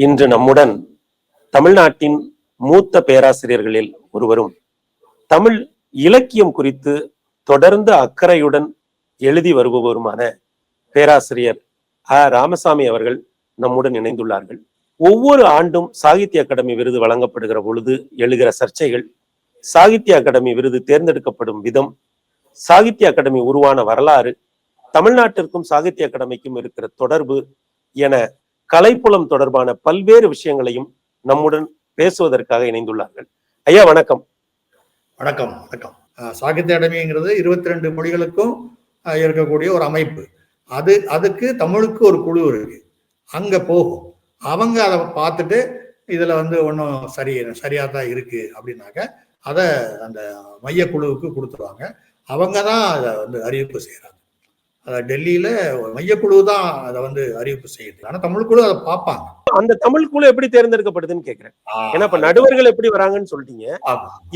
இன்று நம்முடன் தமிழ்நாட்டின் மூத்த பேராசிரியர்களில் ஒருவரும் தமிழ் இலக்கியம் குறித்து தொடர்ந்து அக்கறையுடன் எழுதி வருபவருமான பேராசிரியர் அ ராமசாமி அவர்கள் நம்முடன் இணைந்துள்ளார்கள். ஒவ்வொரு ஆண்டும் சாகித்ய அகாடமி விருது வழங்கப்படுகிற பொழுது எழுகிற சர்ச்சைகள் சாகித்ய அகாடமி விருது தேர்ந்தெடுக்கப்படும் விதம் சாகித்ய அகாடமி உருவான வரலாறு தமிழ்நாட்டிற்கும் சாகித்ய அகாடமிக்கும் இருக்கிற தொடர்பு என கலைப்புலம் தொடர்பான பல்வேறு விஷயங்களையும் நம்முடன் பேசுவதற்காக இணைந்துள்ளார்கள். ஐயா வணக்கம். வணக்கம் வணக்கம். சாகித்ய அகாடமிங்கிறது இருபத்தி ரெண்டு மொழிகளுக்கும் இருக்கக்கூடிய ஒரு அமைப்பு. அது அதுக்கு தமிழுக்கு ஒரு குழு இருக்கு. அங்க போகும். அவங்க அதை பார்த்துட்டு இதுல வந்து ஒன்றும் சரி சரியா தான் இருக்கு அப்படின்னாக்க அதை அந்த மையக்குழுவுக்கு கொடுத்துருவாங்க. அவங்க தான் அதை வந்து அறிவிப்பு செய்யறாங்க. டெல்லியில மையக்குழு தான் அதை வந்து அறிவிப்பு செய்யுது. ஆனா தமிழ் குழு அதை பார்ப்பாங்க அந்த தமிழ் குழு எப்படி தேர்ந்தெடுக்கப்படுதுன்னு கேக்குறேன். ஏன்னா இப்ப நடுவர்கள் எப்படி வராங்கன்னு சொல்லிட்டீங்க.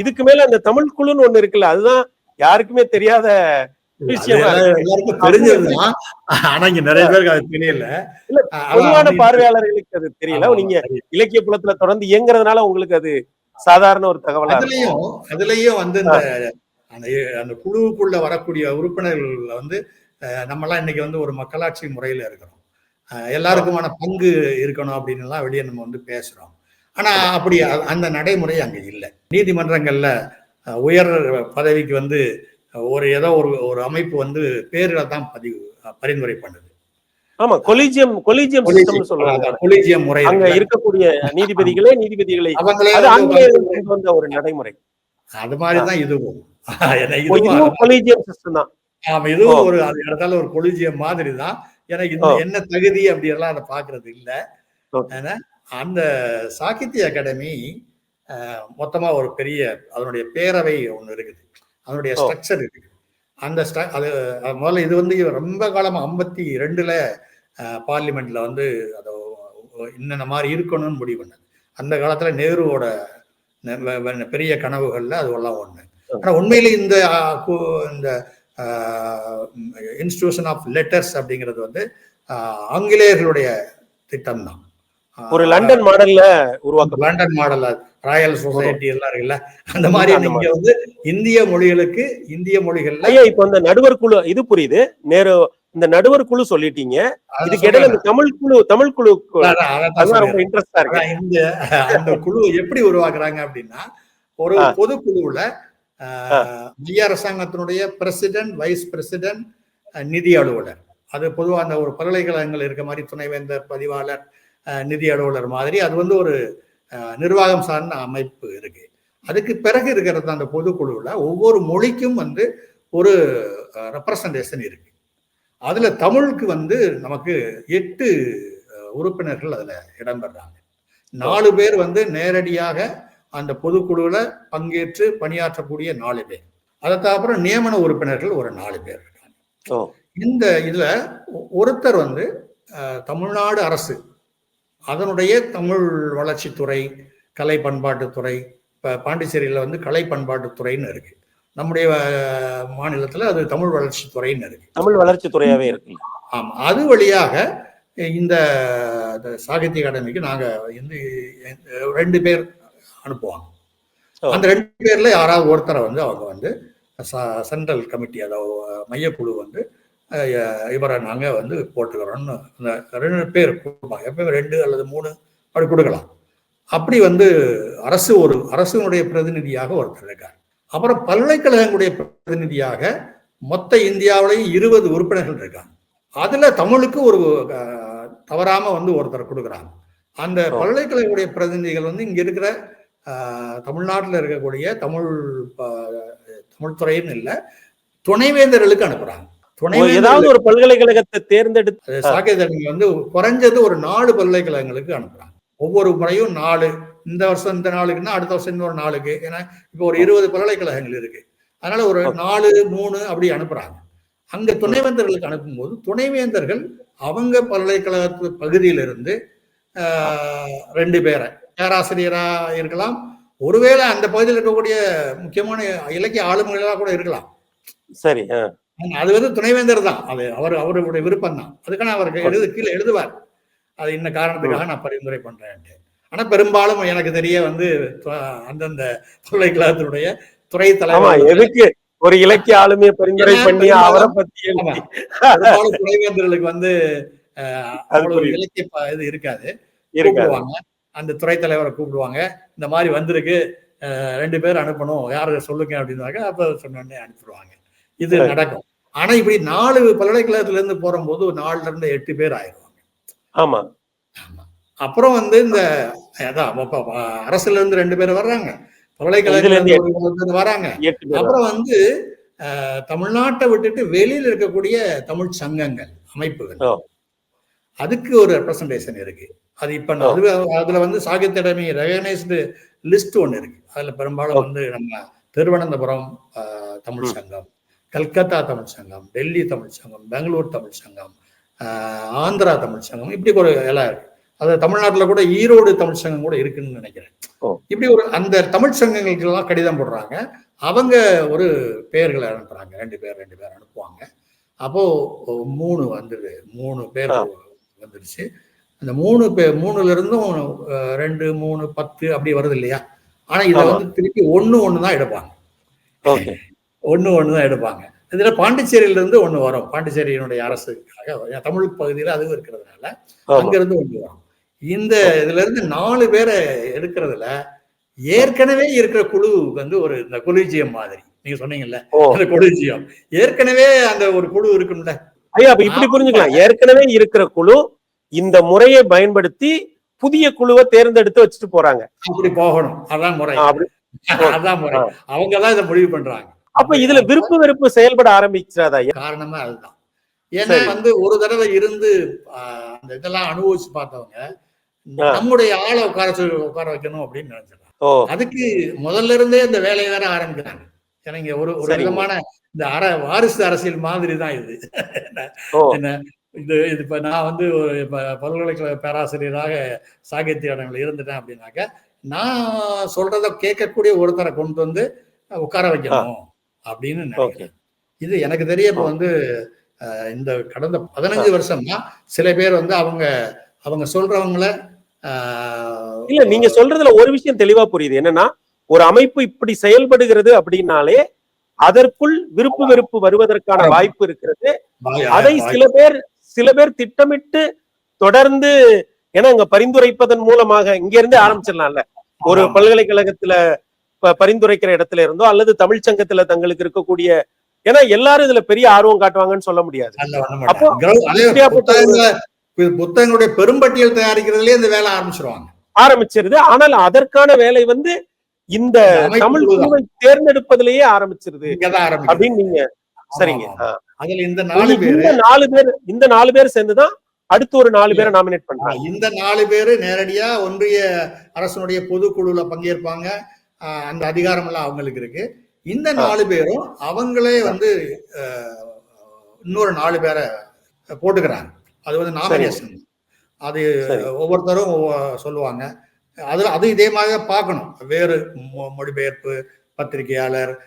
இதுக்கு மேல அந்த தமிழ் குழுன்னு ஒண்ணு இருக்குல்ல அதுதான் யாருக்குமே தெரியாத. எல்லாருக்கும் தெரிஞ்சதுதான். ஆனா இங்க நிறைய பேருக்கு அது தெரியல. பொதுவான பார்வையாளர்களுக்கு அது தெரியல. நீங்க. இலக்கிய புலத்துல தொடர்ந்து இயங்குறதுனால உங்களுக்கு அது சாதாரண ஒரு தகவலா அதுலயும் அதுலயும் வந்து இந்த அந்த குழுவுக்குள்ள வரக்கூடிய உறுப்பினர்கள் வந்து நம்மலாம் இன்னைக்கு வந்து ஒரு மக்களாட்சி முறையில இருக்கிறோம். எல்லாருக்குமான பங்கு இருக்கணும் அப்படின்னு எல்லாம் வெளியே நம்ம வந்து பேசுறோம். ஆனா அப்படி அந்த நடைமுறை அங்க இல்லை. நீதிமன்றங்கள்ல உயர் பதவிக்கு வந்து ஒரு ஏதோ ஒரு ஒரு அமைப்பு வந்து பேர்ல தான் பதிவு பரிந்துரை பண்ணுது. ஆமா கொலிஜியம் கொலிஜியம் கொலிஜியம் முறை அங்க இருக்கக்கூடிய நீதிபதிகளே நீதிபதிகளை அவங்களே அது வந்து ஒரு நடைமுறை. அது மாதிரிதான் இதுவும். கொலிஜியம் சிஸ்டம் தான். ஆமா இதுவும். ஒரு அது இடத்தால ஒரு கொலிஜியம் மாதிரி தான் எனக்கு இந்த. என்ன தகுதி அப்படி எல்லாம் அதை பாக்குறது இல்ல. ஆனா, அந்த சாகித்ய அகாடமி மொத்தமா ஒரு பெரிய அதனுடைய பேரவை ஒண்ணு இருக்குது அதனுடைய. ஸ்ட்ரக்சர் இருக்குது அந்த அது முதல்ல இது வந்து ரொம்ப காலமா ஐம்பத்தி ரெண்டுல பார்லிமெண்ட்ல வந்து அதை என்னென்ன மாதிரி இருக்கணும்னு முடிவு பண்ணது அந்த காலத்துல நேருவோட பெரிய கனவுகள்ல அது எல்லாம் ஒண்ணு ஆனா உண்மையில இந்த இன்ஸ்டிடியூஷன் ஆஃப் லெட்டர்ஸ் அப்படிங்கிறது வந்து ஆங்கிலேயர்களுடைய திட்டம் தான் ஒரு லண்டன் மாடல்ல உருவாக்க லண்டன் மாடல் ராயல் சொசைட்டி எல்லாம் இருக்குல்ல. அந்த மாதிரி அந்த நீங்க வந்து இந்திய மொழிகளுக்கு இந்திய மொழிகள்ல இப்ப இந்த நடுவர் குழு இது புரியுது. நேரு இந்த நடுவர் குழு சொல்லிட்டீங்க. இதுக்கு இடையில இந்த. தமிழ் குழு தமிழ் குழு ரொம்ப. இன்ட்ரெஸ்டா இருக்கு. இந்த அந்த குழு எப்படி உருவாக்குறாங்க அப்படின்னா ஒரு ஆ. பொதுக்குழுவுல ஆஹ், மைய அரசாங்கத்தினுடைய பிரசிடென்ட் வைஸ் பிரசிடென்ட் நிதி அலுவலர். அது பொதுவா அந்த ஒரு பல்கலைக்கழகங்கள் இருக்க மாதிரி துணைவேந்தர் பதிவாளர் நிதி அலுவலர் மாதிரி அது வந்து ஒரு நிர்வாகம் சார்ந்த அமைப்பு இருக்கு. அதுக்கு பிறகு இருக்கிறது அந்த பொதுக்குழுவுல ஒவ்வொரு மொழிக்கும் வந்து ஒரு ரெப்ரசன்டேஷன் இருக்கு. அதுல தமிழுக்கு வந்து நமக்கு எட்டு உறுப்பினர்கள் அதுல இடம்பெறாங்க. நாலு பேர் வந்து நேரடியாக அந்த பொதுக்குழுவுல பங்கேற்று பணியாற்றக்கூடிய நாலு பேர். அதுக்கு அப்புறம் நியமன உறுப்பினர்கள் ஒரு நாலு பேர் இருக்காங்க. இந்த இதுல ஒருத்தர் வந்து தமிழ்நாடு அரசு அதனுடைய தமிழ் வளர்ச்சித்துறை கலை பண்பாட்டுத்துறை இப்ப பாண்டிச்சேரியில வந்து கலை பண்பாட்டுத்துறைன்னு இருக்கு. நம்முடைய மாநிலத்துல அது தமிழ் வளர்ச்சித்துறைன்னு இருக்கு. தமிழ் வளர்ச்சி துறையாவே இருக்கு. ஆமா. அது வழியாக இந்த சாகித்ய அகாடமிக்கு நாங்க வந்து ரெண்டு பேர் அனுப்புவாங்க. அந்த ரெண்டு பேர்ல யாராவது ஒருத்தரை வந்து அவங்க வந்து சென்ட்ரல் கமிட்டி அதாவது மையக்குழு வந்து இவரை நாங்க வந்து போட்டுக்கிறோம்னு அந்த ரெண்டு பேர் கொடுப்பாங்க எப்பவுமே ரெண்டு அல்லது மூணு அப்படி கொடுக்கலாம். அப்படி வந்து அரசு ஒரு அரசினுடைய பிரதிநிதியாக ஒருத்தர் இருக்கார். அப்புறம் பல்கலைக்கழகங்களுடைய பிரதிநிதியாக மொத்த இந்தியாவிலையும் இருபது உறுப்பினர்கள் இருக்காங்க. அதுல தமிழுக்கு ஒரு அஹ், தவறாம வந்து ஒருத்தர் கொடுக்குறாங்க. அந்த. பல்கலைக்கழகங்களுடைய பிரதிநிதிகள் வந்து இங்க இருக்கிற தமிழ்நாட்டுல இருக்கக்கூடிய தமிழ் ப- தமிழ் துறைன்னு இல்ல துணைவேந்தர்களுக்கு அனுப்புறாங்க. ஏதாவது ஒரு பல்கலைக்கழகத்தை தேர்ந்தெடுத்து சாகித்ய வந்து குறைஞ்சது ஒரு நாலு பல்கலைக்கழகங்களுக்கு அனுப்புறாங்க. ஒவ்வொரு முறையும் நாலு. இந்த வருஷம் இந்த நாளுக்குன்னா அடுத்த வருஷம் இன்னொரு நாளுக்கு. ஏன்னா இப்போ ஒரு இருபது பல்கலைக்கழகங்கள் இருக்கு. அதனால ஒரு. நாலு மூணு அப்படி அனுப்புறாங்க. அங்க துணைவேந்தர்களுக்கு அனுப்பும்போது துணைவேந்தர்கள் அவங்க பல்கலைக்கழகத்து பகுதியிலிருந்து ரெண்டு பேரை பேராசிரியரா இருக்கலாம். ஒருவேளை அந்த பகுதியில் இருக்கக்கூடிய முக்கியமான இலக்கிய ஆளுமைகளாக கூட இருக்கலாம். சரி. அது வந்து துணைவேந்தர் தான். அது அவர் அவருடைய விருப்பம் தான். அதுக்கான அவருக்கு எழுது கீழே எழுதுவார். அது இன்ன காரணத்துக்காக நான் பரிந்துரை பண்றேன்ட்டு ஆனா பெரும்பாலும் எனக்கு தெரிய வந்து அந்தந்த பல்கலைக்கழகத்தினுடைய துறை தலைவர் எதுக்கு? ஒரு இலக்கிய ஆளுமையை பரிந்துரை பண்ணி அவரை பத்தி துணைவேந்தர்களுக்கு வந்து. இலக்கிய இது இருக்காது. கூப்பிடுவாங்க. அந்த துறை தலைவரை கூப்பிடுவாங்க. இந்த மாதிரி வந்திருக்கு. ரெண்டு பேர் அனுப்பணும். யாரு சொல்லுங்க அப்படின்னாக்க அப்ப சொன்ன உடனே அனுப்பிடுவாங்க. இது. நடக்கும். ஆனா இப்படி நாலு பல்கலைக்கழகத்துல இருந்து போகும்போது நாலுல இருந்து எட்டு பேர் ஆயிடுவாங்க. ஆமா. அப்புறம் வந்து இந்த அதான் அரசுல இருந்து ரெண்டு பேர் வர்றாங்க. பல்கலைக்கழகத்துல இருந்து வராங்க. அப்புறம் வந்து தமிழ்நாட்டை விட்டுட்டு வெளியில இருக்கக்கூடிய தமிழ் சங்கங்கள் அமைப்புகள். அதுக்கு ஒரு ரெப்ரசன்டேஷன் இருக்கு. அது இப்ப. அது அதுல வந்து சாகித்ய அகாடமி ரெகனைஸ்டு லிஸ்ட் ஒண்ணு இருக்கு. அதுல பெரும்பாலும் வந்து நம்ம திருவனந்தபுரம் தமிழ். சங்கம் கல்கத்தா தமிழ் சங்கம் டெல்லி தமிழ் சங்கம் பெங்களூர் தமிழ் சங்கம் ஆந்திரா தமிழ் சங்கம் இப்படி ஒரு எல்லாம் இருக்கு. அது தமிழ்நாட்டுல கூட ஈரோடு தமிழ் சங்கம் கூட இருக்குன்னு நினைக்கிறேன். இப்படி ஒரு அந்த தமிழ் சங்கங்களுக்கு எல்லாம் கடிதம் போடுறாங்க. அவங்க ஒரு பெயர்களை அனுப்புறாங்க. ரெண்டு பேர் ரெண்டு பேர் அனுப்புவாங்க. அப்போ மூணு வந்துடு மூணு பேர். வந்துருச்சு. அந்த மூணு பேர் மூணுல இருந்தும் ரெண்டு மூணு பத்து அப்படி வருது இல்லையா ஆனா இதை. வந்து திருப்பி ஒண்ணு ஒண்ணு தான் எடுப்பாங்க. ஒண்ணு ஒண்ணு தான் எடுப்பாங்க. இதுல பாண்டிச்சேரியில இருந்து ஒண்ணு வரும். பாண்டிச்சேரியினுடைய அரசுக்காக தமிழ் பகுதியில அதுவும் இருக்கிறதுனால ஆமா. அங்க இருந்து ஒண்ணு வரும். இந்த இதுல இருந்து நாலு பேரை எடுக்கிறதுல ஏற்கனவே இருக்கிற குழு வந்து ஒரு இந்த கொலிஜியம் மாதிரி. நீங்க சொன்னீங்கல்ல அந்த கொலிஜியம். ஏற்கனவே அந்த ஒரு குழு இருக்கும்ல. ஐயா இப்படி புரிஞ்சுக்கலாம். ஏற்கனவே இருக்கிற குழு இந்த முறையை பயன்படுத்தி புதிய குழுவை தேர்ந்தெடுத்து வச்சுட்டு போறாங்க. அப்படி போகணும். அதான் முறை. அதான் முறை. அவங்க தான் இதை முடிவு பண்றாங்க. அப்ப இதுல விருப்பு வெறுப்பு செயல்பட ஆரம்பிச்சிடாதா? ஐயா காரணமே அதுதான். ஏன்னா. வந்து ஒரு தடவை இருந்து அந்த இதெல்லாம் அனுபவிச்சு பார்த்தவங்க. நம்முடைய ஆளை உட்கார சொல்லி உட்கார வைக்கணும் அப்படின்னு நினைச்சிடறாங்க. ஓ. அதுக்கு முதல்ல இருந்தே இந்த வேலையை வேற ஆரம்பிக்கிறாங்க. ஏன்னா இங்க ஒரு ஒரு. விதமான இந்த அர வாரிசு அரசியல் மாதிரி தான் இது என்ன? இது இது இப்ப நான் வந்து ஒரு இப்ப பல்கலைக்கழக பேராசிரியராக சாகித்ய இடங்கள் இருந்துட்டேன் அப்படின்னாக்க நான் சொல்றத கேட்கக்கூடிய ஒருத்தரை கொண்டு வந்து உட்கார வைக்கணும் அப்படின்னு நினைக்கிறேன். இது எனக்கு தெரிய இப்ப வந்து இந்த கடந்த பதினஞ்சு வருஷமா சில பேர் வந்து அவங்க அவங்க சொல்றவங்கள ஆஹ், இல்ல நீங்க சொல்றதுல ஒரு விஷயம் தெளிவா புரியுது. என்னன்னா ஒரு அமைப்பு இப்படி செயல்படுகிறது அப்படின்னாலே அதற்குள் விருப்பு வெறுப்பு வருவதற்கான. வாய்ப்பு இருக்கிறது. அதை சில பேர் சில பேர் திட்டமிட்டு தொடர்ந்து ஏன்னா இங்க பரிந்துரைப்பதன் மூலமாக இங்க இருந்தே ஆரம்பிச்சிடலாம்ல. ஒரு. பல்கலைக்கழகத்துல பரிந்துரைக்கிற இடத்துல இருந்தோ அல்லது தமிழ் சங்கத்துல தங்களுக்கு இருக்கக்கூடிய ஏன்னா எல்லாரும் இதுல பெரிய ஆர்வம் காட்டுவாங்கன்னு சொல்ல முடியாது. அப்போ புத்தகங்களுடைய பெரும்பட்டியல் தயாரிக்கிறதுலயே இந்த வேலை ஆரம்பிச்சிருவாங்க. ஆரம்பிச்சிருது. ஆனால் அதற்கான வேலை வந்து இந்த தமிழ் தேர்ந்தெடுப்பதிலேயே ஆரம்பிச்சிருது. அப்படின்னு நீங்க சரிங்க. அதுல இந்த. நாலு பேரு இந்த நாலு பேர் இந்த நாலு பேர் சேர்ந்துதான் அடுத்து ஒரு நாலு பேரை நாமினேட் பண்றாங்க. இந்த நாலு பேரு நேரடியா ஒன்றிய அரசனுடைய பொதுக்குழுல பங்கேற்பாங்க. அந்த அதிகாரம் எல்லாம் அவங்களுக்கு இருக்கு. இந்த. நாலு பேரும் அவங்களே வந்து இன்னொரு நாலு பேரை போட்டுக்கிறாங்க. அது வந்து நாமினேஷன் அது. ஒவ்வொருத்தரும் ஒவ்வொ- சொல்லுவாங்க. அது அது இதே மாதிரி பார்க்கணும். வேறு மொழிபெயர்ப்பு பத்திரிகையாளர்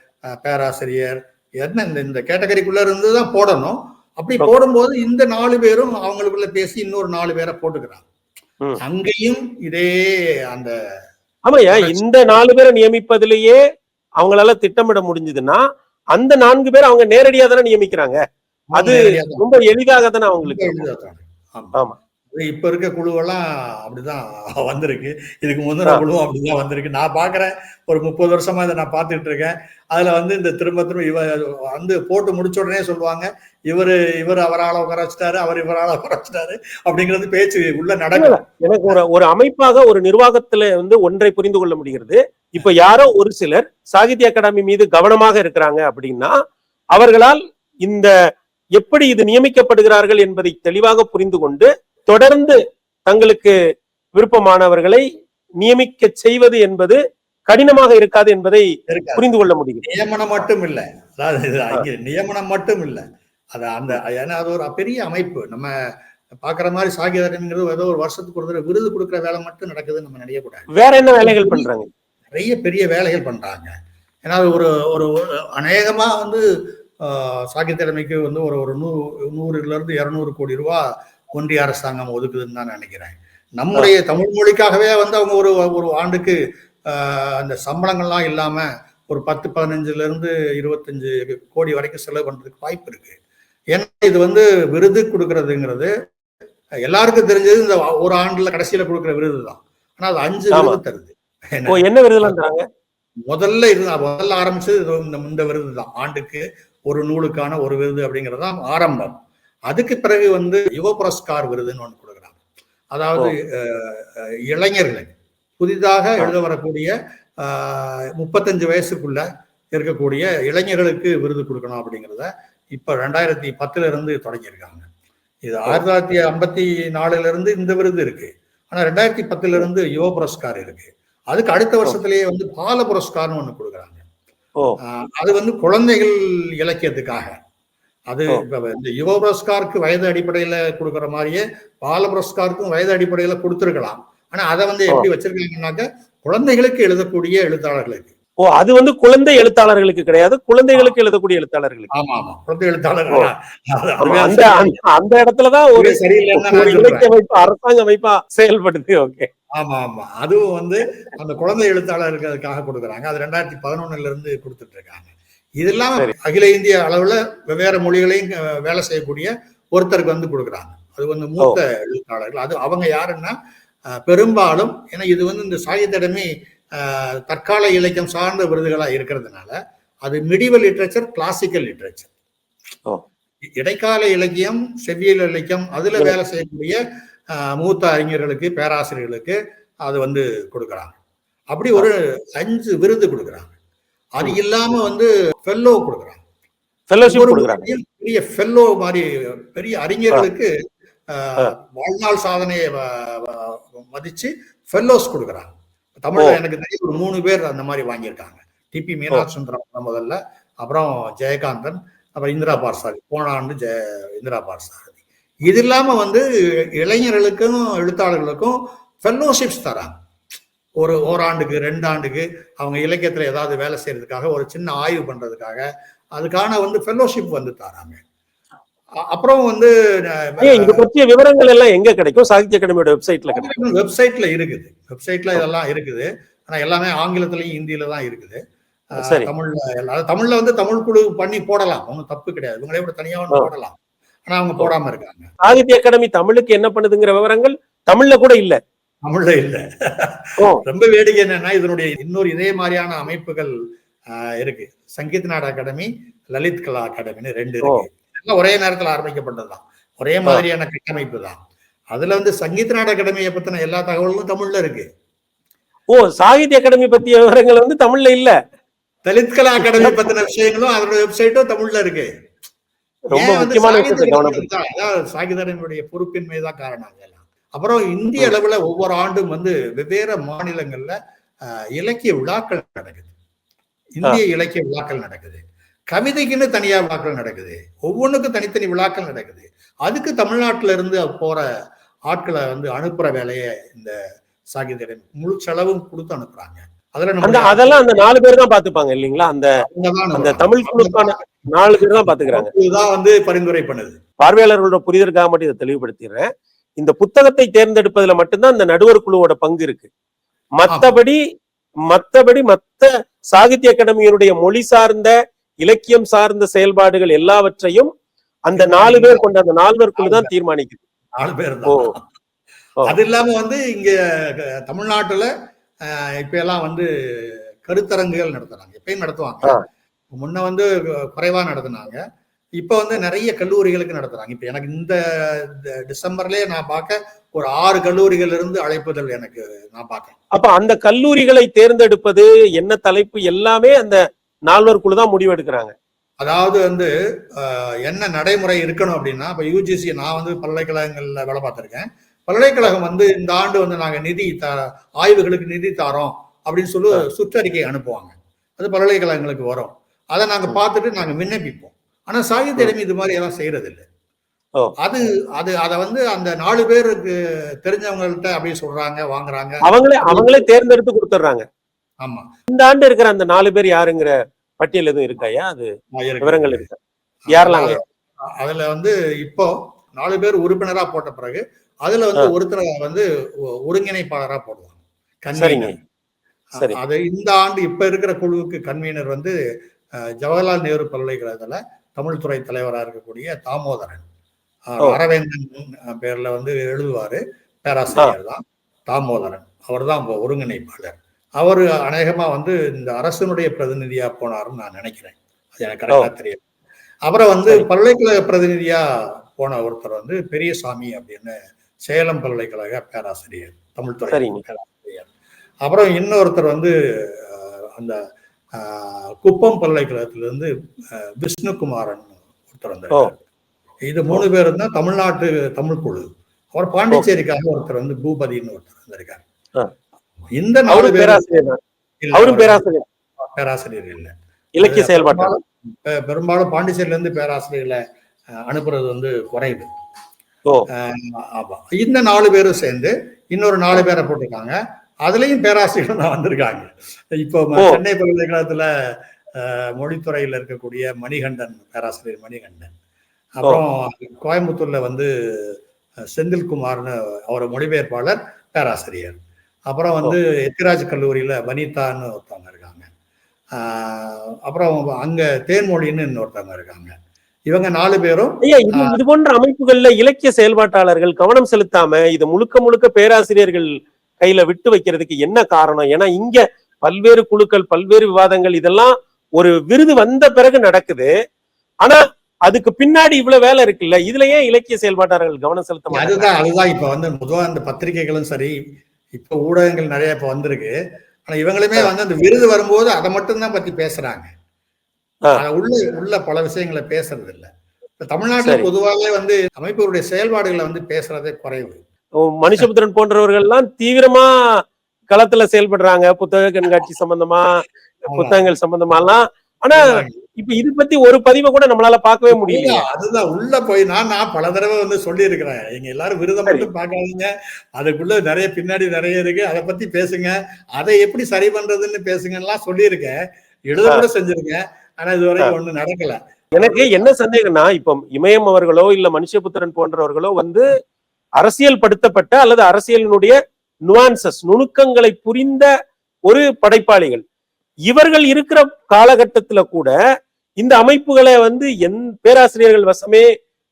பேராசிரியர் என்ன இந்த இந்த கேட்டகரிக்குள்ள இருந்து தான் போடணும் அப்படி. போடும்போது இந்த நாலு பேரும் அவங்களுக்குள்ள பேசி இன்னொரு நாலு பேரை போட்டுக்கிறாங்க. அங்கேயும் இதே அந்த ஆமாய்யா இந்த நாலு பேரை நியமிப்பதிலேயே அவங்களால திட்டமிட முடிஞ்சதுன்னா அந்த நான்கு பேர் அவங்க நேரடியா தானே நியமிக்கிறாங்க அது ரொம்ப எளிதாக தானே அவங்களுக்கு. ஆமா. இப்ப இருக்க குழுவெல்லாம் அப்படிதான் வந்திருக்கு. இதுக்கு முந்தின. குழுவும் அப்படிதான் வந்திருக்கு. நான் பாக்குறேன். ஒரு முப்பது வருஷமா இதை நான் பார்த்துட்டு இருக்கேன். அதுல வந்து இந்த திரும்ப திரும்ப இவ வந்து போட்டு முடிச்ச உடனே சொல்லுவாங்க இவரு இவர் அவரால உட்கார வச்சுட்டாரு அவர் இவரால உட்கார வச்சுட்டாரு அப்படிங்கிறது பேச்சு உள்ள நடக்கும். எனக்கு ஒரு ஒரு அமைப்பாக ஒரு நிர்வாகத்துல வந்து ஒன்றை புரிந்து கொள்ள முடிகிறது. இப்ப யாரோ ஒரு சிலர் சாகித்ய அகாடமி மீது கவனமாக இருக்கிறாங்க அப்படின்னா அவர்களால் இந்த எப்படி இது நியமிக்கப்படுகிறார்கள் என்பதை தெளிவாக புரிந்து கொண்டு தொடர்ந்து தங்களுக்கு விருப்பமானவர்களை நியமிக்க செய்வது என்பது கடினமாக இருக்காது என்பதை. புரிந்து கொள்ள முடியும். நியமனம் மட்டும் இல்ல அதாவது நியமனம் மட்டும் இல்ல அது அந்த ஏன்னா அது ஒரு பெரிய அமைப்பு. நம்ம பாக்குற மாதிரி சாகியதங்கிறது ஏதோ ஒரு வருஷத்துக்கு ஒரு தடவை விருது கொடுக்குற வேலை மட்டும் நடக்குதுன்னு நம்ம நினைக்கக்கூடாது வேற என்ன வேலைகள் பண்றாங்க? நிறைய பெரிய வேலைகள் பண்றாங்க. ஏன்னா அது ஒரு ஒரு அநேகமா வந்து ஆஹ், சாகித்ய அகாடமிக்கு வந்து ஒரு ஒரு நூறு நூறுல இருந்து இருநூறு கோடி ரூபா ஒன்றிய அரசாங்கம் ஒதுக்குதுன்னு தான் நினைக்கிறேன். நம்முடைய தமிழ் மொழிக்காகவே வந்து அவங்க ஒரு ஒரு ஆண்டுக்கு அந்த சம்பளங்கள்லாம் இல்லாம ஒரு பத்து பதினஞ்சுல இருந்து இருபத்தஞ்சு கோடி வரைக்கும் செலவு பண்றதுக்கு வாய்ப்பு இருக்கு. ஏன்னா இது வந்து விருது கொடுக்கறதுங்கிறது எல்லாருக்கும் தெரிஞ்சது இந்த ஒரு ஆண்டுல கடைசியில கொடுக்குற விருது தான். ஆனா அது அஞ்சு. விருது தருது. என்ன விருதுலாம் தராங்க? முதல்ல இருந்த முதல்ல ஆரம்பிச்சது இது இந்த இந்த விருது தான் ஆண்டுக்கு ஒரு நூலுக்கான ஒரு விருது அப்படிங்கிறது தான் ஆரம்பம். அதுக்கு பிறகு வந்து யுவ புரஸ்கார் விருதுன்னு ஒன்று கொடுக்குறாங்க. அதாவது இளைஞர்களுக்கு புதிதாக. எழுத வரக்கூடிய முப்பத்தஞ்சு வயசுக்குள்ள இருக்கக்கூடிய இளைஞர்களுக்கு விருது கொடுக்கணும் அப்படிங்கிறத இப்ப ரெண்டாயிரத்தி பத்துல இருந்து தொடங்கியிருக்காங்க. இது ஆயிரத்தி தொள்ளாயிரத்தி ஐம்பத்தி நாலுல இருந்து இந்த விருது இருக்கு. ஆனா ரெண்டாயிரத்தி பத்துல இருந்து யுவ புரஸ்கார் இருக்கு. அதுக்கு அடுத்த வருஷத்திலேயே வந்து பால புரஸ்கார்னு ஒண்ணு கொடுக்குறாங்க. அது வந்து குழந்தைகள் இலக்கியத்துக்காக. அது இந்த யுவ புரஸ்காருக்கு வயது அடிப்படையில கொடுக்குற மாதிரியே பால புரஸ்காருக்கும் வயது அடிப்படையில கொடுத்துருக்கலாம். ஆனா அதை வந்து எப்படி வச்சிருக்காங்கன்னாக்க குழந்தைகளுக்கு எழுதக்கூடிய எழுத்தாளர்களுக்கு. ஓ அது வந்து குழந்தை எழுத்தாளர்களுக்கு கிடையாது குழந்தைகளுக்கு எழுதக்கூடிய எழுத்தாளர்களுக்கு. ஆமா ஆமா குழந்தை எழுத்தாளர்கள்? அந்த அந்த- இடத்துலதான் ஒரு. இலக்கிய அமைப்பு அரசாங்க அமைப்பா செயல்படுது ஓகே. ஆமா ஆமா அதுவும் வந்து அந்த குழந்தை எழுத்தாளருக்கு அதுக்காக கொடுக்குறாங்க. அது ரெண்டாயிரத்தி பதினொன்னுல இருந்து கொடுத்துட்டு இருக்காங்க. இது இல்லாம. அகில இந்திய அளவுல வெவ்வேறு மொழிகளையும் வேலை செய்யக்கூடிய ஒருத்தருக்கு வந்து கொடுக்குறாங்க. அது வந்து மூத்த எழுத்தாளர்கள். அது அவங்க யாருன்னா பெரும்பாலும் ஏன்னா இது வந்து இந்த சாகித்ய அகாடமி தற்கால இலக்கியம் சார்ந்த விருதுகளா இருக்கிறதுனால அது மிடிவல் லிட்ரேச்சர் கிளாசிக்கல் லிட்ரேச்சர். இடைக்கால இலக்கியம் செவ்வியல் இலக்கியம் அதுல வேலை செய்யக்கூடிய மூத்த அறிஞர்களுக்கு பேராசிரியர்களுக்கு அது வந்து கொடுக்குறாங்க. அப்படி ஒரு அஞ்சு விருது கொடுக்குறாங்க. அது இல்லாம வந்து ஃபெல்லோ கொடுக்குறாங்க. ஃபெல்லோஷிப் கொடுக்குறாங்க. பெரிய- ஃபெல்லோ மாதிரி பெரிய அறிஞர்களுக்கு வாழ்நாள் சாதனையை மதிச்சு ஃபெல்லோஸ் கொடுக்குறாங்க. தமிழ்ல. எனக்கு தெரியும் ஒரு மூணு பேர் அந்த மாதிரி வாங்கியிருக்காங்க. டிபி மீனாட்சி சுந்தரம் முதல்ல. அப்புறம் ஜெயகாந்தன் அப்புறம் இந்திரா பார்சாதி போன ஆண்டு ஜெய இந்திரா பார்சாதி. இது இல்லாம வந்து இளைஞர்களுக்கும் எழுத்தாளர்களுக்கும் ஃபெல்லோஷிப்ஸ் தராங்க. ஒரு ஓராண்டுக்கு ரெண்டு ஆண்டுக்கு அவங்க இலக்கியத்துல ஏதாவது வேலை செய்யறதுக்காக ஒரு சின்ன ஆய்வு பண்றதுக்காக அதுக்கான வந்து ஃபெல்லோஷிப் வந்து தராங்க அப்புறம் வந்து இது பற்றிய விவரங்கள் எல்லாம் எங்க கிடைக்கும்? சாகித்ய அகாடமியோட வெப்சைட்ல கிடைக்கும். வெப்சைட்ல இருக்குது. வெப்சைட்ல இதெல்லாம் இருக்குது. ஆனா எல்லாமே ஆங்கிலத்திலயும் ஹிந்தியில தான் இருக்குது. சரி. தமிழ்ல தமிழ்ல வந்து தமிழ் குழு பண்ணி போடலாம். ஒன்றும் தப்பு கிடையாது. இவங்களே கூட தனியா ஆ. போடலாம். ஆனா அவங்க போடாம இருக்காங்க. சாகித்ய அகாடமி தமிழுக்கு என்ன பண்ணுதுங்கிற விவரங்கள் தமிழ்ல கூட இல்ல. தமிழ்ல இல்ல. ரொம்ப வேடிக்கை என்னன்னா இதனுடைய இன்னொரு இதே மாதிரியான அமைப்புகள் இருக்கு. சங்கீத் நாட அகாடமி லலித் கலா அகாடமின்னு ரெண்டு இருக்கு. ஒரே நேரத்துல ஆரம்பிக்கப்பட்டதுதான். ஒரே மாதிரியான கட்டமைப்பு தான் அதுல வந்து சங்கீத் நாட அகாடமியை பத்தின எல்லா தகவல்களும் தமிழ்ல இருக்கு. ஓ சாகித்ய அகாடமி பற்றிய விவரங்கள் வந்து தமிழ்ல இல்ல? லலித் கலா அகாடமி பத்தின விஷயங்களும் அதோட வெப்சைட்டும் தமிழ்ல இருக்கு. ரொம்ப முக்கியமான சாகித்யனுடைய பொறுப்பின்மை தான்? காரணம் அப்புறம் இந்திய அளவுல ஒவ்வொரு ஆண்டும் வந்து வெவ்வேறு மாநிலங்கள்ல இலக்கிய விழாக்கள் நடக்குது. இந்திய இலக்கிய விழாக்கள் நடக்குது. கவிதைக்குன்னு தனியா விழாக்கள் நடக்குது. ஒவ்வொன்றுக்கும் தனித்தனி விழாக்கள் நடக்குது. அதுக்கு தமிழ்நாட்டுல இருந்து போற ஆட்களை வந்து அனுப்புற வேலையை இந்த சாகித்ய அகாடமி முழு செலவும் கொடுத்து அனுப்புறாங்க. அதுல அதெல்லாம் அந்த நாலு பேர் தான் பாத்துப்பாங்க இல்லீங்களா? அந்த அந்த. தமிழ் குழுக்கான நாலு பேர் தான் பாத்துக்கிறாங்க. இதுதான் வந்து பரிந்துரை பண்ணுது. பார்வையாளர்களோட புரிதலுக்காக மட்டும் இதை தெளிவுபடுத்திடுறேன். இந்த புத்தகத்தை தேர்ந்தெடுப்பதுல மட்டும்தான் இந்த நடுவர் குழுவோட பங்கு இருக்கு. மத்தபடி மத்தபடி மத்த சாகித்ய அகாடமியினுடைய மொழி சார்ந்த இலக்கியம் சார்ந்த செயல்பாடுகள் எல்லாவற்றையும் அந்த நாலு பேர் கொண்ட அந்த நால்வர் குழு தான் தீர்மானிக்குது. நாலு பேர் ஓ. அது இல்லாம வந்து இங்க தமிழ்நாட்டுல இப்ப எல்லாம் வந்து கருத்தரங்குகள் நடத்துறாங்க. எப்பயும் நடத்துவாங்க. முன்ன வந்து குறைவா நடத்துனாங்க. இப்ப வந்து நிறைய கல்லூரிகளுக்கு நடத்துறாங்க. இப்ப எனக்கு இந்த டிசம்பர்லயே நான் பார்க்க ஒரு ஆறு கல்லூரிகள் இருந்து அழைப்புதல் எனக்கு நான் பார்க்கேன் அப்ப அந்த கல்லூரிகளை தேர்ந்தெடுப்பது என்ன தலைப்பு எல்லாமே அந்த நால்வர் குழு தான் முடிவெடுக்கிறாங்க அதாவது வந்து என்ன நடைமுறை இருக்கணும் அப்படின்னா இப்ப யூஜிசி நான் வந்து பல்கலைக்கழகங்கள்ல வேலை பார்த்திருக்கேன். பல்கலைக்கழகம் வந்து இந்த ஆண்டு வந்து நாங்க நிதி த ஆய்வுகளுக்கு நிதி தாரோம் அப்படின்னு சொல்லி சுற்றறிக்கை அனுப்புவாங்க. அது பல்கலைக்கழகங்களுக்கு வரும். அதை நாங்க பார்த்துட்டு நாங்க விண்ணப்பிப்போம். ஆனா சாகித்ய அகாடமி இது மாதிரி எல்லாம் செய்யறது இல்லை. அது அது அதை வந்து அந்த நாலு பேருக்கு தெரிஞ்சவங்கள்ட்ட அப்படியே சொல்றாங்க வாங்குறாங்க அவங்களே அவங்களே தேர்ந்தெடுத்து கொடுத்துட்றாங்க ஆமா இந்த ஆண்டு இருக்கிற அந்த நாலு பேர் யாருங்கிற பட்டியல் எதுவும் இருக்காயா அது. விவரங்கள் இருக்கு யாரெல்லாம் அதுல வந்து இப்போ நாலு பேர் உறுப்பினரா போட்ட பிறகு அதுல வந்து. ஒருத்தரை வந்து ஒருங்கிணைப்பாளரா போடுவாங்க. சரி. அது இந்த ஆண்டு இப்ப இருக்கிற குழுவுக்கு கன்வீனர் வந்து ஜவஹர்லால் நேரு பல்கலைக்கழகத்துல தமிழ் துறை தலைவரா இருக்கக்கூடிய தாமோதரன். அரவேந்தன் பேர்ல வந்து எழுதுவாரு. பேராசிரியர் தான் தாமோதரன். அவர் தான் ஒருங்கிணைப்பாளர். அவர் அநேகமா வந்து இந்த அரசனுடைய பிரதிநிதியா போனாருன்னு நான் நினைக்கிறேன். அது எனக்கு கரெக்டா தெரியும் அப்புறம் வந்து. பல்கலைக்கழக பிரதிநிதியா போன ஒருத்தர் வந்து பெரியசாமி அப்படின்னு சேலம் பல்கலைக்கழக பேராசிரியர் தமிழ் துறை சரிங்க. பேராசிரியர். அப்புறம் இன்னொருத்தர் வந்து அந்த குப்பம் பல்கலைக்கழகத்திலிருந்து விஷ்ணுகுமாரன் ஒருத்தர் வந்தார். இது மூணு பேரும் தான் தமிழ்நாட்டு தமிழ் குழு. அவர் பாண்டிச்சேரிக்காக ஒருத்தர் வந்து பூபதினு ஒருத்தர் வந்திருக்காரு. இந்த நாலு பேர் பேராசிரியர் அவரும் பேராசிரியர். பேராசிரியர் இல்ல. இலக்கிய செயல்பாட்டாளர் பெ- பெரும்பாலும் பாண்டிச்சேரியில இருந்து பேராசிரியர்களை அனுப்புறது வந்து குறைவு. இந்த நாலு பேரும் சேர்ந்து இன்னொரு நாலு பேரை போட்டிருக்காங்க. அதுலயும் பேராசிரியர் தான் வந்திருக்காங்க. இப்போ. சென்னை பல்கலைக்கழகத்துல மொழித்துறையில இருக்கக்கூடிய மணிகண்டன் பேராசிரியர் மணிகண்டன். அப்புறம் கோயம்புத்தூர்ல வந்து செந்தில்குமார்னு அவர் மொழிபெயர்ப்பாளர் பேராசிரியர். அப்புறம் வந்து எத்திராஜ் கல்லூரியில வனிதான்னு ஒருத்தவங்க இருக்காங்க. ஆஹ், அப்புறம் அங்க தேன்மொழின்னு இன்னொருத்தவங்க இருக்காங்க. இவங்க நாலு பேரும் இது போன்ற அமைப்புகள்ல இலக்கிய செயல்பாட்டாளர்கள் கவனம் செலுத்தாம இது முழுக்க முழுக்க பேராசிரியர்கள் கையில விட்டு வைக்கிறதுக்கு என்ன காரணம்? ஏன்னா இங்க பல்வேறு குழுக்கள் பல்வேறு விவாதங்கள் இதெல்லாம் ஒரு விருது வந்த பிறகு நடக்குது. ஆனா அதுக்கு பின்னாடி இவ்வளவு வேலை இருக்குல்ல? இதுல ஏன் இலக்கிய செயல்பாட்டாளர்கள் கவனம் செலுத்த அதுதான் அதுதான். இப்ப வந்து பொதுவா இந்த பத்திரிகைகளும் சரி இப்ப ஊடகங்கள் நிறைய இப்ப வந்திருக்கு. ஆனா இவங்களுமே வந்து அந்த விருது வரும்போது அதை மட்டும்தான் பத்தி பேசுறாங்க. உள்ள உள்ள பல விஷயங்களை பேசுறது இல்ல தமிழ்நாட்டுல. பொதுவாகவே வந்து அமைப்புகளுடைய செயல்பாடுகளை வந்து பேசுறதே குறைவு. மனுஷபுத்திரன் போன்றவர்கள் எல்லாம் தீவிரமா களத்துல செயல்படுறாங்க. புத்தக கண்காட்சி சம்பந்தமா புத்தகங்கள் சம்பந்தமா எல்லாம் ஆனா இப்ப இது பத்தி ஒரு பதிவை கூட நம்மளால பார்க்கவே முடியல அதுதான், உள்ள போய் நான் நான் பல தடவை வந்து சொல்லி இருக்கிறேன் நீங்க எல்லாரும் விருதை மட்டும் பார்க்காதீங்க. அதுக்குள்ள நிறைய பின்னாடி நிறைய இருக்கு. அதை பத்தி பேசுங்க. அதை எப்படி சரி பண்றதுன்னு பேசுங்கலாம் சொல்லியிருக்கேன். எழுத கூட செஞ்சிருக்கேன். ஆனா இது வரைக்கும் ஒண்ணும் நடக்கல. எனக்கு என்ன சந்தேகம்னா இப்ப இமயம் அவர்களோ இல்ல மனுஷபுத்திரன் போன்றவர்களோ வந்து அரசியல் படுத்தப்பட்ட அல்லது அரசியலினுடைய நுவான்சஸ் நுணுக்கங்களை புரிந்த ஒரு படைப்பாளிகள். இவர்கள் இருக்கிற காலகட்டத்துல கூட இந்த அமைப்புகளை வந்து என் பேராசிரியர்கள் வசமே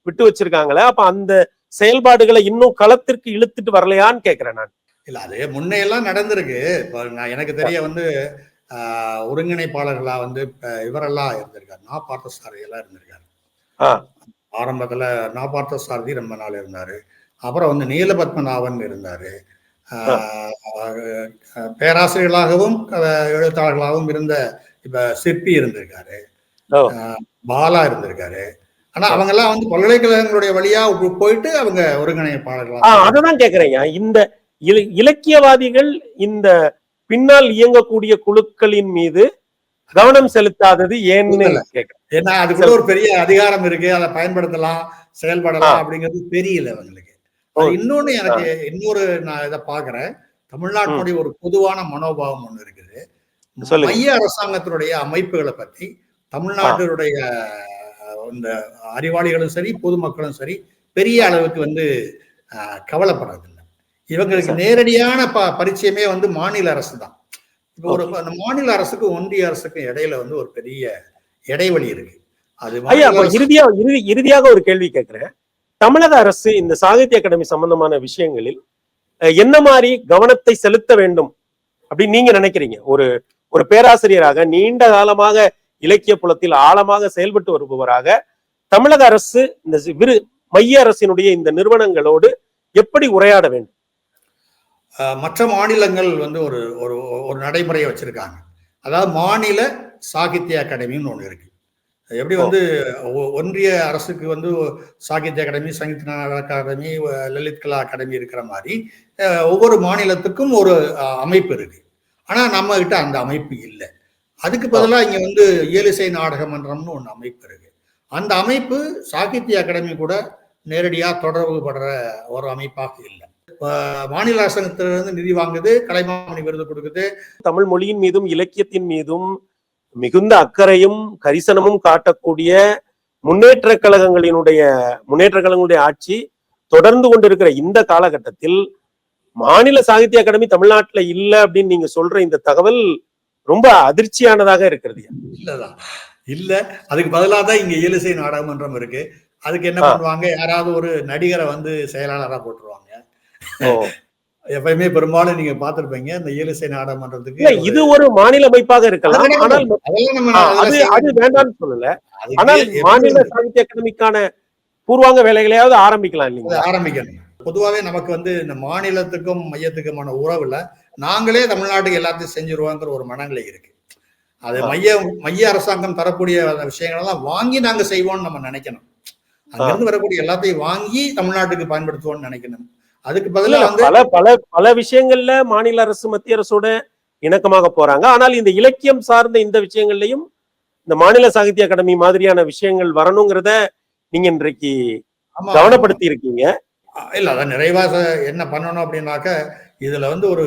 விட்டு வச்சிருக்காங்களே அப்ப அந்த செயல்பாடுகளை இன்னும் களத்திற்கு இழுத்துட்டு வரலையான்னு கேக்குறேன் நான். இல்ல அது முன்னையெல்லாம் நடந்திருக்கு. எனக்கு தெரிய வந்து ஆஹ், ஒருங்கிணைப்பாளர்களா வந்து இவரெல்லாம் இருந்திருக்காரு. நா பார்த்தசாரதி எல்லாம் இருந்திருக்காரு. ஆரம்பத்துல நா பார்த்தசாரதி ரொம்ப நாள் இருந்தாரு. அப்புறம் வந்து நீலபத்மநாபன் இருந்தாரு. பேராசிரியர்களாகவும் எழுத்தாளர்களாகவும் இருந்த இப்ப சிற்பி இருந்திருக்காரு. பாலா இருந்திருக்காரு. ஆனா அவங்க எல்லாம் வந்து பல்கலைக்கழகங்களுடைய வழியா போயிட்டு அவங்க ஒருங்கிணைப்பாளர்களா அததான் கேக்குறேன் இந்த இல- இலக்கியவாதிகள் இந்த பின்னால் இயங்கக்கூடிய குழுக்களின் மீது கவனம் செலுத்தாதது ஏன்னு ஏன்னா அதுக்குள்ள ஒரு பெரிய அதிகாரம் இருக்கு. அதை பயன்படுத்தலாம் செயல்படலாம். அப்படிங்கிறது தெரியல அவங்களுக்கு. இன்னொன்னு எனக்கு இன்னொரு நான் இதை பாக்குறேன் தமிழ்நாட்டினுடைய ஒரு பொதுவான மனோபாவம் ஒண்ணு இருக்குது. மைய அரசாங்கத்தினுடைய அமைப்புகளை பத்தி தமிழ்நாட்டினுடைய இந்த அறிவாளிகளும் சரி பொதுமக்களும் சரி பெரிய அளவுக்கு வந்து கவலைப்படுறதில்லை. இவங்களுக்கு. நேரடியான ப பரிச்சயமே வந்து மாநில அரசு தான். இப்போ ஒரு அந்த மாநில அரசுக்கும் ஒன்றிய அரசுக்கும் இடையில வந்து ஒரு பெரிய இடைவெளி இருக்கு. அது இறுதியா இறுதி இறுதியாக ஒரு கேள்வி கேட்கிறேன். தமிழக அரசு இந்த சாகித்ய அகாடமி சம்பந்தமான விஷயங்களில் என்ன மாதிரி கவனத்தை செலுத்த வேண்டும் அப்படின்னு நீங்க நினைக்கிறீங்க? ஒரு ஒரு பேராசிரியராக நீண்ட காலமாக இலக்கிய புலத்தில் ஆழமாக செயல்பட்டு வருபவராக தமிழக அரசு இந்த விரு மைய அரசினுடைய இந்த நிறுவனங்களோடு எப்படி உரையாட வேண்டும்? மற்ற மாநிலங்கள் வந்து ஒரு ஒரு ஒரு நடைமுறையை வச்சிருக்காங்க. அதாவது மாநில சாகித்ய அகாடமின்னு ஒன்று இருக்கு. எப்படி வந்து ஒன்றிய அரசுக்கு வந்து சாகித்ய அகாடமி சங்கீத நாடக அகாடமி லலித் கலா அகாடமி இருக்கிற மாதிரி ஒவ்வொரு மாநிலத்துக்கும் ஒரு அமைப்பு இருக்கு. ஆனா நம்ம கிட்ட அந்த அமைப்பு இல்லை. அதுக்கு பதிலா இங்க வந்து இயலிசை நாடக மன்றம்னு ஒண்ணு அமைப்பு இருக்கு. அந்த அமைப்பு சாகித்ய அகாடமி கூட நேரடியா தொடர்பு படுற ஒரு அமைப்பாக இல்லை. மாநில அரசாங்கத்திலிருந்து நிதி வாங்குது கலைமாமணி விருது கொடுக்குது. தமிழ் மொழியின் மீதும் இலக்கியத்தின் மீதும் மிகுந்த அக்கறையும் கரிசனமும் காட்டக்கூடிய முன்னேற்ற கழகங்களினுடைய முன்னேற்ற கழகங்களுடைய ஆட்சி தொடர்ந்து கொண்டிருக்கிற இந்த காலகட்டத்தில் மாநில சாகித்ய அகாடமி தமிழ்நாட்டுல இல்ல அப்படின்னு நீங்க சொல்ற இந்த தகவல் ரொம்ப அதிர்ச்சியானதாக இருக்கிறது. இல்லதான். இல்ல. அதுக்கு பதிலா தான் இங்க இயலிசை நாடகமன்றம் இருக்கு. அதுக்கு என்ன. பண்ணுவாங்க? யாராவது ஒரு நடிகரை வந்து செயலாளரா போட்டுருவாங்க. ஓ. எப்பயுமே பெரும்பாலும் நீங்க பார்த்திருப்பீங்க. இந்த இயலிசை நாடகமன்றத்துக்கு இல்ல இது ஒரு மாநில அமைப்பாக இருக்கலாம். ஆனால் அது அது வேண்டாம்னு சொல்லல. ஆனால் மாநில சாகித்ய அகாடமிக்கான பூர்வாங்க வேலைகளையாவது ஆரம்பிக்கலாம் அதை இல்லைங்களா ஆரம்பிக்கணும். பொதுவாகவே நமக்கு வந்து இந்த மாநிலத்துக்கும் மையத்துக்குமான உறவுல நாங்களே தமிழ்நாட்டுக்கு எல்லாத்தையும் செஞ்சிருவோங்கிற ஒரு மனநிலை இருக்கு. அது. மைய மைய அரசாங்கம் தரக்கூடிய அந்த விஷயங்கள் எல்லாம் வாங்கி நாங்க செய்வோம்னு நம்ம நினைக்கணும். அங்கிருந்து வரக்கூடிய எல்லாத்தையும் வாங்கி தமிழ்நாட்டுக்கு பயன்படுத்துவோம்னு நினைக்கணும். அதுக்கு இல்ல, பதிலா வந்து பல பல பல விஷயங்கள்ல மாநில அரசு மத்திய அரசோட இணக்கமாக போறாங்க. ஆனால் இந்த இலக்கியம் சார்ந்த இந்த விஷயங்கள்லயும் இந்த மாநில சாகித்ய அகாடமி மாதிரியான விஷயங்கள் வரணுங்கிறத நீங்க இன்றைக்கு கவனப்படுத்தி இருக்கீங்க. இல்ல அதான் நிறைவா ச- என்ன பண்ணணும் அப்படின்னாக்க இதுல வந்து ஒரு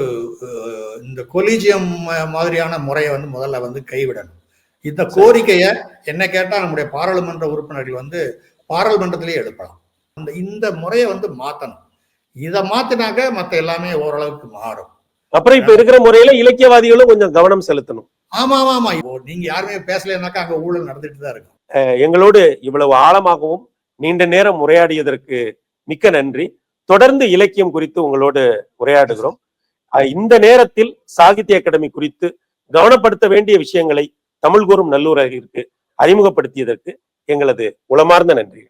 இந்த கொலிஜியம் மாதிரியான முறையை வந்து முதல்ல வந்து கைவிடணும். இந்த கோரிக்கையை என்ன கேட்டா நம்முடைய பாராளுமன்ற உறுப்பினர்கள் வந்து பாராளுமன்றத்திலேயே எழுப்பலாம் அந்த இந்த முறையை வந்து மாத்தணும். இதை மாத்தினாக்க மத்த எல்லாமே ஓரளவுக்கு மாறும். அப்புறம் இப்ப இருக்கிற முறையில இலக்கியவாதிகளும் கொஞ்சம் கவனம் செலுத்தணும். ஆமா ஆமா ஆமா. நீங்க யாருமே பேசலைன்னாக்கா அங்க ஊழல் நடந்துட்டு தான் இருக்கும். எங்களோடு இவ்வளவு ஆழமாகவும் நீண்ட நேரம் உரையாடியதற்கு மிக்க நன்றி. தொடர்ந்து இலக்கியம் குறித்து உங்களோடு உரையாடுகிறோம். இந்த நேரத்தில் சாகித்ய அகாடமி குறித்து கவனப்படுத்த வேண்டிய விஷயங்களை தமிழ் கூறும் நல்லுறகிற்கு அறிமுகப்படுத்தியதற்கு எங்களது உளமார்ந்த நன்றி